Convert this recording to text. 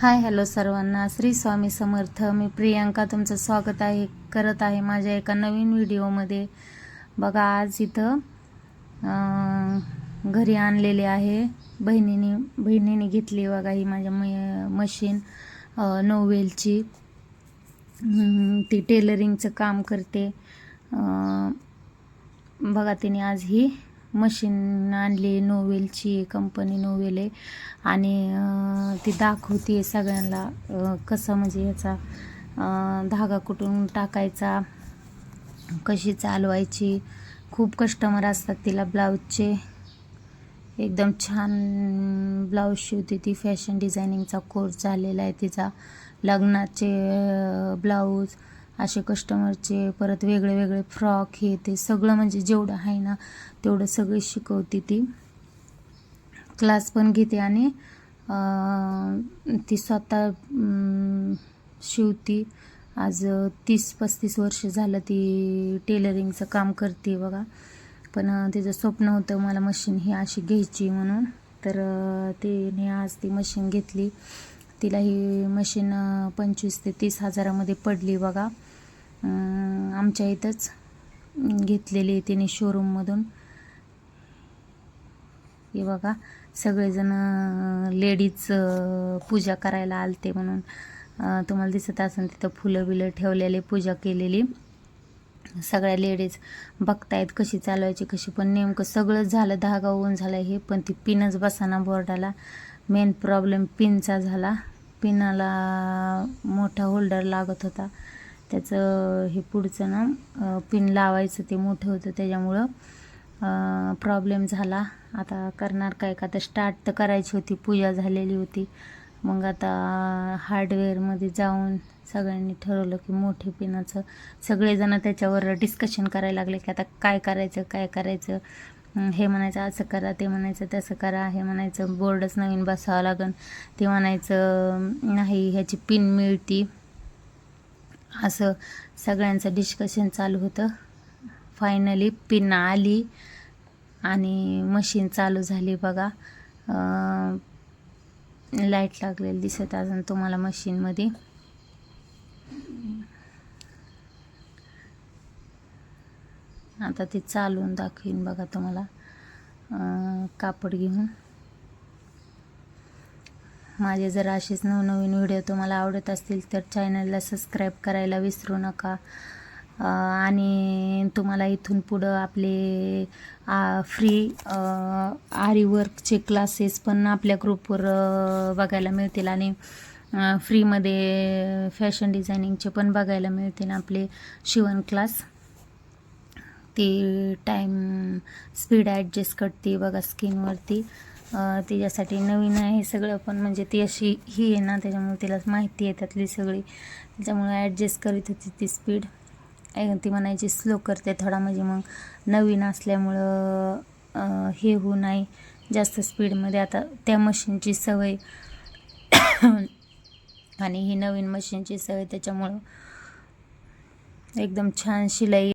Hi hello सर्वांना. श्री स्वामी समर्थ. मी प्रियांका. तुमचं स्वागत आहे करत आहे माझ्या एका नवीन व्हिडिओमध्ये. बघा आज इथं घरी आणलेले आहे बहिणीने बहिणीने घेतली बघा ही माझ्या म मशीन नोवेलची. ती टेलरिंगचं काम करते. बघा तिने आज ही मशीन आणली नोवेलची कंपनी नोवेल आहे. आणि ती दाखवते सगळ्यांना कसा कसं म्हणजे याचा धागा कुठून टाकायचा कशी चालवायची. खूप कस्टमर असतात तिला ब्लाऊजचे एकदम छान ब्लाऊज शिवते ती. फॅशन डिझायनिंगचा कोर्स झालेला आहे तिचा. लग्नाचे ब्लाऊज असे कस्टमरचे परत वेगळे वेगळे फ्रॉक हे ते सगळं म्हणजे जेवढं आहे ना तेवढं सगळं शिकवते ती. क्लास पण घेते आणि ती स्वतः शिवती. आज तीस पस्तीस वर्ष झालं ती टेलरिंगचं काम करते बघा. पण तिचं स्वप्न होतं मला मशीन ही अशी घ्यायची म्हणून. तर तिने आज ती मशीन घेतली. तिला ही मशीन पंचवीस ते तीस हजारामध्ये पडली बघा. आमच्या इथंच घेतलेली आहे तिने शोरूममधून हे बघा सगळेजण लेडीज पूजा करायला आलते म्हणून. तुम्हाला दिसत असेल तिथं फुलं बिलं ठेवलेले पूजा केलेली. सगळ्या लेडीज बघतायत कशी चालवायची कशी पण. नेमकं सगळंच झालं धागा होऊन झालं हे पण ती पिनच बसाना बोर्डाला. मेन प्रॉब्लेम पिनचा झाला. पिनाला मोठा होल्डर लागत होता. त्याचं हे पुढचं ना पिन लावायचं ते मोठं होतं त्याच्यामुळं प्रॉब्लेम झाला. आता करणार काय का? आता स्टार्ट तर करायची होती पूजा झालेली होती. मग आता हार्डवेअरमध्ये जाऊन सगळ्यांनी ठरवलं की मोठे पिनाचं सगळेजण त्याच्यावर डिस्कशन करायला लागले की आता काय करायचं काय करायचं? हे म्हणायचं असं करा ते म्हणायचं तसं करा हे म्हणायचं बोर्डच नवीन बसावं लागेल ते म्हणायचं नाही ह्याची पिन मिळती. असं सगळ्यांचं डिस्कशन चालू होतं. फायनली पिन आली आणि मशीन चालू झाली बघा. लाइट लागलेली दिसत अजून तुम्हाला मशीनमध्ये आता ते चालवून दाखवीन बघा तुम्हाला. कापड घेऊन. माझे जर असेच नवनवीन व्हिडिओ तुम्हाला आवडत असतील तर चॅनलला सबस्क्राईब करायला विसरू नका. आणि तुम्हाला इथून पुढं आपले फ्री आरी वर्कचे क्लासेस पण आपल्या ग्रुपवर बघायला मिळतील. आणि फ्रीमध्ये फॅशन डिझायनिंगचे पण बघायला मिळतील आपले शिवण क्लास ती टाईम स्पीड ॲडजस्ट करते बघा स्किनवरती तिच्यासाठी नवीन आहे सगळं पण म्हणजे ती अशी ही आहे ना त्याच्यामुळे तिला माहिती आहे त्यातली सगळी. त्याच्यामुळे ॲडजस्ट करीत होती ती स्पीड ती म्हणायची स्लो करते थोडा म्हणजे मग नवीन असल्यामुळं हे होऊ नाही. जास्त स्पीडमध्ये आता त्या मशीनची सवय. आणि ही नवीन मशीनची सवय त्याच्यामुळं एकदम छान शिलाई